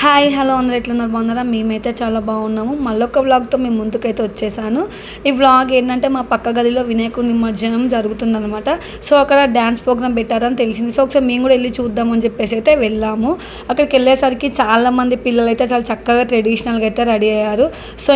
Hi hello అందరూ ఎట్లున్నారు? బాగున్నారా? మేమైతే చాలా బాగున్నాము. మళ్ళొక వ్లాగ్తో మేము ముందుకైతే వచ్చేసాను. ఈ వ్లాగ్ ఏంటంటే మా పక్క గదిలో వినాయకుడి నిమజ్జనం జరుగుతుందనమాట సో అక్కడ డ్యాన్స్ ప్రోగ్రామ్ పెట్టారని తెలిసింది. సో ఒకసారి మేము కూడా వెళ్ళి చూద్దామని చెప్పేసి అయితే వెళ్ళాము. అక్కడికి వెళ్ళేసరికి చాలామంది పిల్లలు అయితే చాలా చక్కగా ట్రెడిషనల్గా అయితే రెడీ అయ్యారు. సో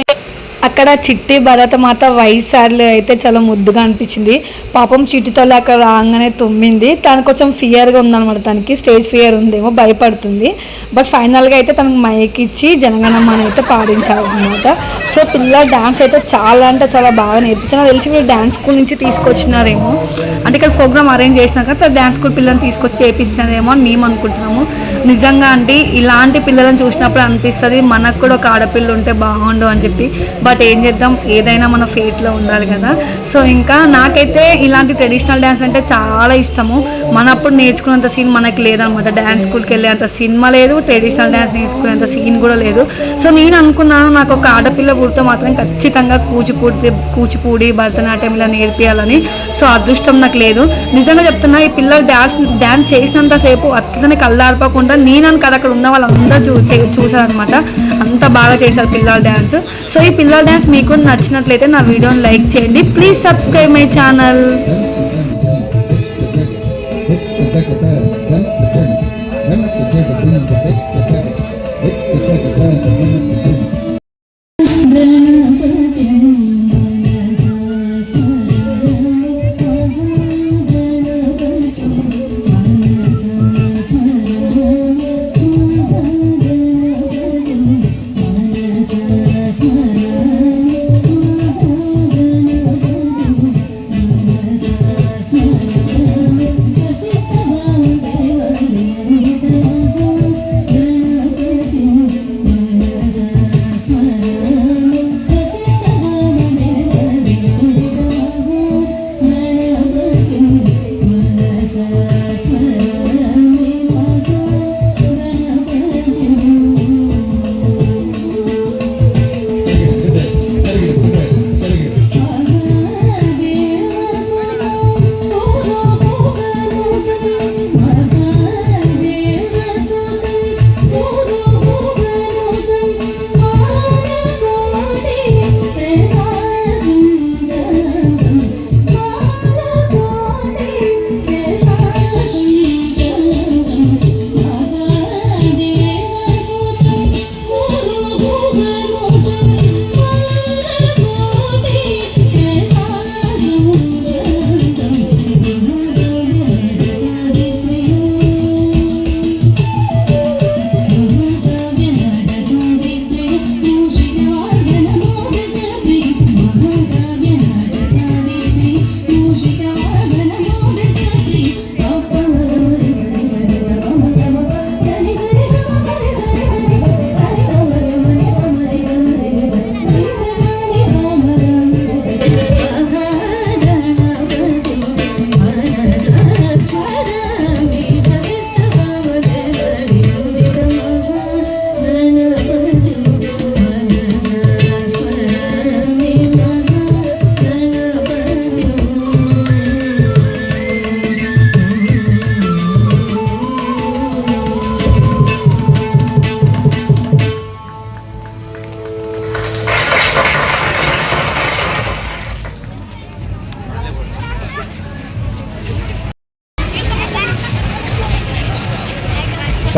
అక్కడ చిట్టి భరతమాత వైట్ శారీలో అయితే చాలా ముద్దుగా అనిపించింది. పాపం చిట్టితో అక్కడ రాగానే తుమ్మింది. తను కొంచెం ఫియర్గా ఉందన్నమాట. తనకి స్టేజ్ ఫియర్ ఉందేమో భయపడుతుంది. బట్ ఫైనల్గా అయితే తనకు మైక్ ఇచ్చి జనగణమని అయితే పాడించారు సో పిల్లల డ్యాన్స్ అయితే చాలా అంటే చాలా బాగా నేర్పించాను నాకు తెలిసి వీళ్ళు డ్యాన్స్ స్కూల్ నుంచి తీసుకొచ్చినారేమో. అంటే ఇక్కడ ప్రోగ్రామ్ అరేంజ్ చేసినాక కదా డ్యాన్స్ స్కూల్ పిల్లల్ని తీసుకొచ్చి చేపిస్తారేమో అని మేము అనుకుంటున్నాము. నిజంగా అంటే ఇలాంటి పిల్లలను చూసినప్పుడు అనిపిస్తుంది మనకు కూడా ఒక ఆడపిల్ల ఉంటే బాగుండు అని చెప్పి. బట్ ఏం చేద్దాం ఏదైనా మన ఫేట్లో ఉండాలి కదా. సో ఇంకా నాకైతే ఇలాంటి ట్రెడిషనల్ డ్యాన్స్ అంటే చాలా ఇష్టము. మనప్పుడు నేర్చుకున్నంత సీన్ మనకి లేదనమాట. డ్యాన్స్ స్కూల్కి వెళ్ళేంత సినిమా లేదు ట్రెడిషనల్ డ్యాన్స్ నేర్చుకునేంత సీన్ కూడా లేదు. సో నేను అనుకున్నాను నాకు ఒక ఆడపిల్ల పుడితే మాత్రం ఖచ్చితంగా కూచిపూడి కూచిపూడి భరతనాట్యం ఇలా నేర్పియాలని. సో అదృష్టం నాకు లేదు. నిజంగా చెప్తున్నా ఈ పిల్లలు డ్యాన్స్ డ్యాన్స్ చేసినంతసేపు అట్లనే కళ్ళార్పకుండా నేను కదా అక్కడ ఉన్న వాళ్ళందరూ చూ చే- చూసారనమాట అంత బాగా చేశారు పిల్లల డ్యాన్స్ సో ఈ పిల్లల డ్యాన్స్ మీకు నచ్చినట్లయితే నా వీడియోని లైక్ చేయండి. Please subscribe my channel.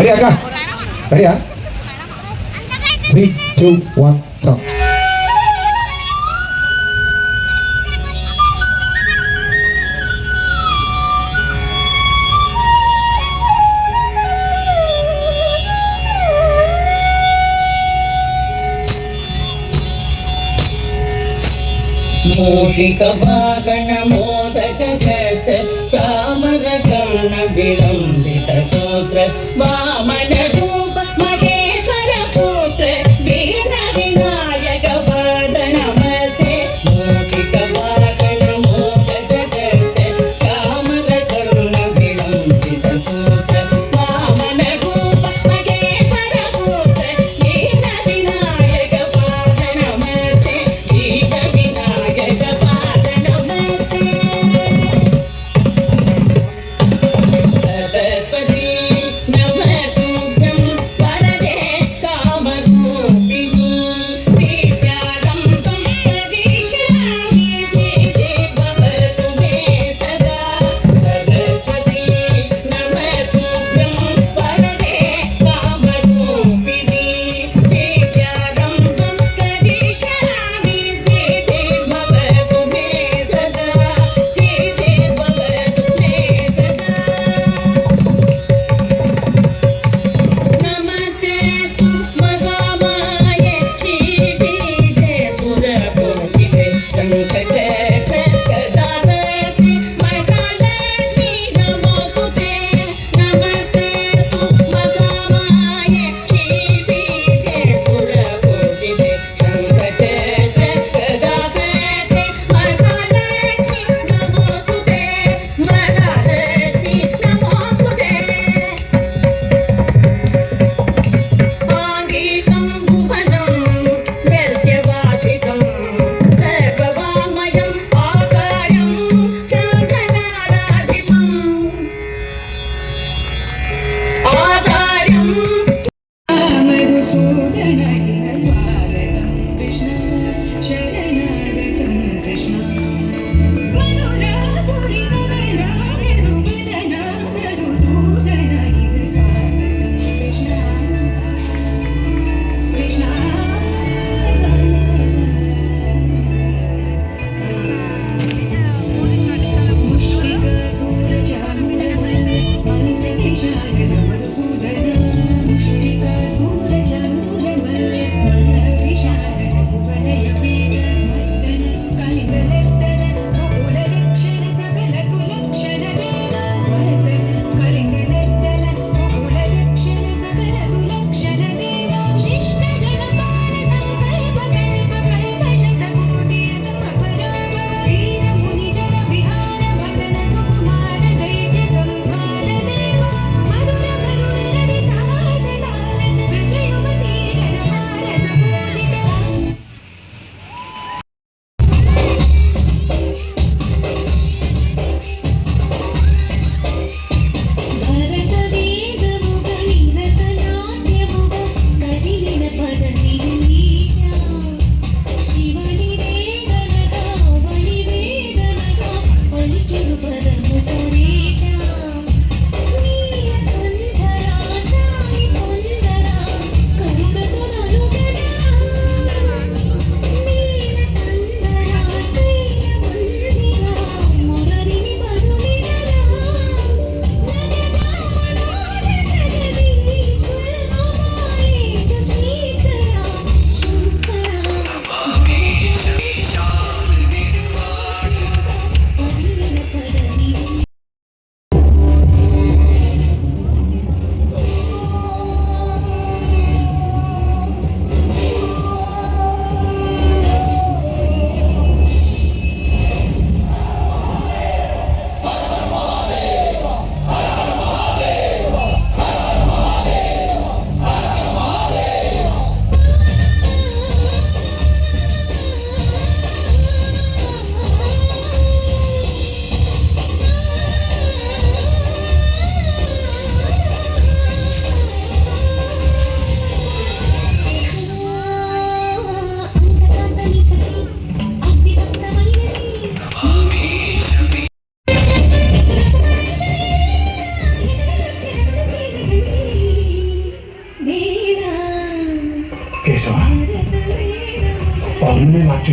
Ready అక్క రెడీయా త్రీ టూ వన్ సాంగ్ మూషిక భాగణ మోదక హస్త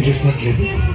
to differently.